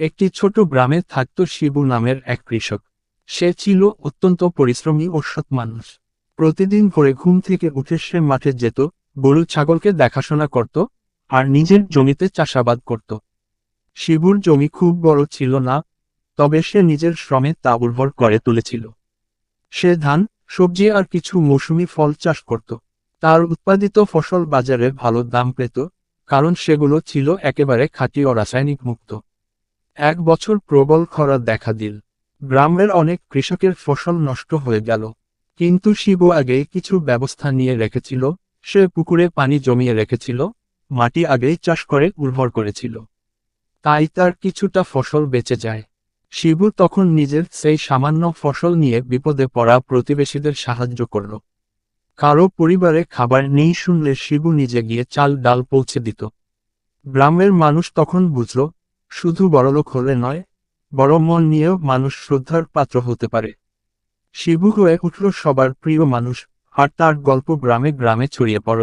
একটি ছোট গ্রামে থাকত শিবু নামের এক কৃষক। সে ছিল অত্যন্ত পরিশ্রমী ও সৎ মানুষ। প্রতিদিন ভোরে ঘুম থেকে উঠে সে মাঠে যেত, গরু ছাগলকে দেখাশোনা করত, আর নিজের জমিতে চাষাবাদ করত। শিবুর জমি খুব বড় ছিল না, তবে সে নিজের শ্রমে তা উর্বর করে তুলেছিল। সে ধান, সবজি আর কিছু মৌসুমি ফল চাষ করত। তার উৎপাদিত ফসল বাজারে ভালো দাম পেত, কারণ সেগুলো ছিল একেবারে খাঁটি ও রাসায়নিক মুক্ত। এক বছর প্রবল খরা দেখা দিল। গ্রামের অনেক কৃষকের ফসল নষ্ট হয়ে গেল। কিন্তু শিবু আগেই কিছু ব্যবস্থা নিয়ে রেখেছিল। সে পুকুরে পানি জমিয়ে রেখেছিল। মাটি আগেই চাষ করে উর্বর করেছিল। তাই তার কিছুটা ফসল বেঁচে যায়। শিবু তখন নিজের সেই সামান্য ফসল নিয়ে বিপদে পড়া প্রতিবেশীদের সাহায্য করল। কারও পরিবারে খাবার নেই শুনলে শিবু নিজে গিয়ে চাল ডাল পৌঁছে দিত। গ্রামের মানুষ তখন বুঝল শুধু বড়লোক হলে নয়, বড় মন নিয়েও মানুষ শ্রদ্ধার পাত্র হতে পারে। শিবু হয়ে উঠল সবার প্রিয় মানুষ, আর তার গল্প গ্রামে গ্রামে ছড়িয়ে পড়ল।